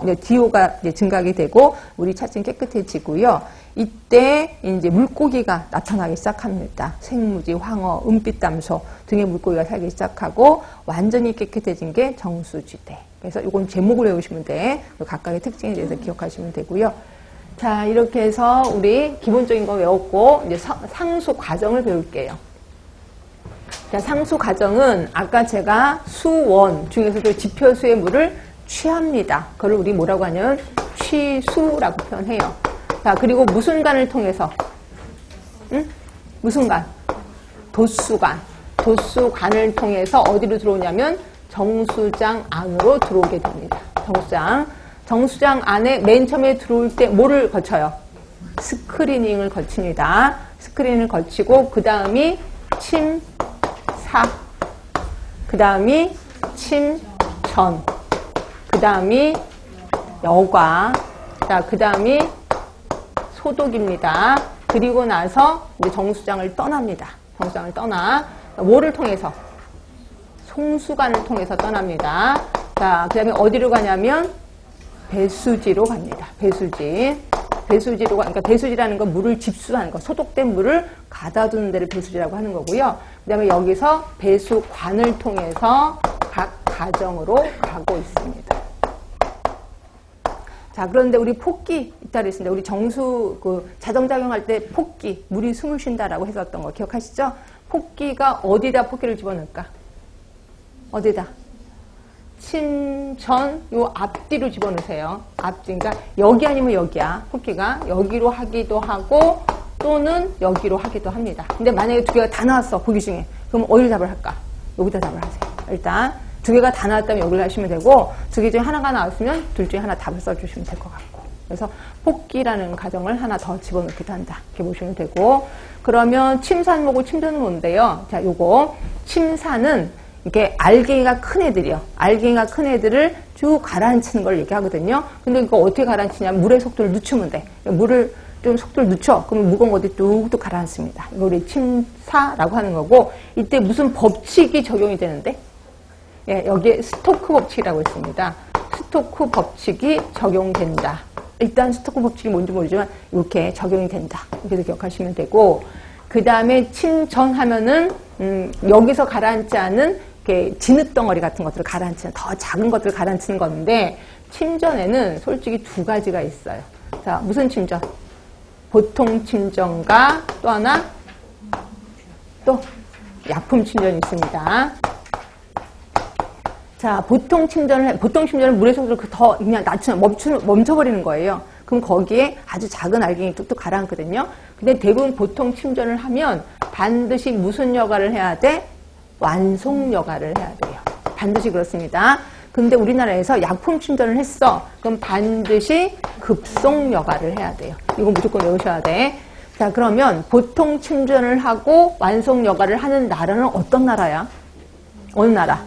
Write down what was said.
이제 DO가 이제 증가하게 되고 우리 차증 깨끗해지고요. 이때 이제 물고기가 나타나기 시작합니다. 생무지, 황어, 은빛담소 등의 물고기가 살기 시작하고 완전히 깨끗해진 게 정수지대. 그래서 이건 제목을 외우시면 돼. 각각의 특징에 대해서 기억하시면 되고요. 자, 이렇게 해서 우리 기본적인 거 외웠고 이제 상수 과정을 배울게요. 자, 상수 과정은 아까 제가 수원 중에서도 지표수의 물을 취합니다. 그걸 우리 뭐라고 하냐면 취수라고 표현해요. 자, 그리고 무슨 간을 통해서 응? 무슨 간? 도수간. 도수간을 통해서 어디로 들어오냐면 정수장 안으로 들어오게 됩니다. 정수장. 정수장 안에 맨 처음에 들어올 때 뭐를 거쳐요? 스크리닝을 거칩니다. 스크리닝을 거치고 그 다음이 침사 그 다음이 침전 그 다음이 여과 자, 그 다음이 소독입니다. 그리고 나서 이제 정수장을 떠납니다. 정수장을 떠나 뭐를 통해서? 송수관을 통해서 떠납니다. 자, 그 다음에 어디로 가냐면 배수지로 갑니다. 배수지. 배수지로 가, 그러니까 배수지라는 건 물을 집수하는 거, 소독된 물을 가다 두는 데를 배수지라고 하는 거고요. 그 다음에 여기서 배수관을 통해서 각 가정으로 가고 있습니다. 자, 그런데 우리 폭기 있다 그랬습니다. 우리 정수 그 자정작용할 때 폭기, 물이 숨을 쉰다라고 했었던 거 기억하시죠? 폭기가 어디다 폭기를 집어넣을까? 어디다? 침전 요 앞뒤로 집어넣으세요. 앞뒤. 그러니까 여기 아니면 여기야. 폭기가 여기로 하기도 하고 또는 여기로 하기도 합니다. 근데 만약에 두 개가 다 나왔어. 보기 중에. 그럼 어디를 답을 할까? 여기다 답을 하세요. 일단 두 개가 다 나왔다면 여기를 하시면 되고 두 개 중에 하나가 나왔으면 둘 중에 하나 답을 써주시면 될 것 같고. 그래서 뽑기라는 가정을 하나 더 집어넣기도 한다. 이렇게 보시면 되고. 그러면 침산목을 침전은 뭔데요? 자 요거. 침산은 이게 알갱이가 큰 애들이요. 알갱이가 큰 애들을 쭉 가라앉히는 걸 얘기하거든요. 근데 이거 어떻게 가라앉히냐면 물의 속도를 늦추면 돼. 물을 좀 속도를 늦춰. 그러면 무거운 것들이 뚝뚝 가라앉습니다. 이거 우리 침사라고 하는 거고 이때 무슨 법칙이 적용이 되는데 예, 여기에 스토크 법칙이라고 있습니다. 스토크 법칙이 적용된다. 일단 스토크 법칙이 뭔지 모르지만 이렇게 적용이 된다. 이렇게 기억하시면 되고 그 다음에 침전하면은 음, 여기서 가라앉지 않은 이렇게 진흙 덩어리 같은 것들을 가라앉히는 더 작은 것들을 가라앉히는 건데 침전에는 솔직히 두 가지가 있어요. 자 무슨 침전? 보통 침전과 또 하나 또 약품 침전이 있습니다. 자, 보통 침전을, 해, 보통 침전은 물의 속도를 그더 그냥 낮추면 멈추, 멈춰버리는 거예요. 그럼 거기에 아주 작은 알갱이 뚝뚝 가라앉거든요. 근데 대부분 보통 침전을 하면 반드시 무슨 여과를 해야 돼? 완송 여과를 해야 돼요. 반드시 그렇습니다. 근데 우리나라에서 약품 침전을 했어. 그럼 반드시 급속 여과를 해야 돼요. 이거 무조건 외우셔야 돼. 자, 그러면 보통 침전을 하고 완송 여과를 하는 나라는 어떤 나라야? 어느 나라?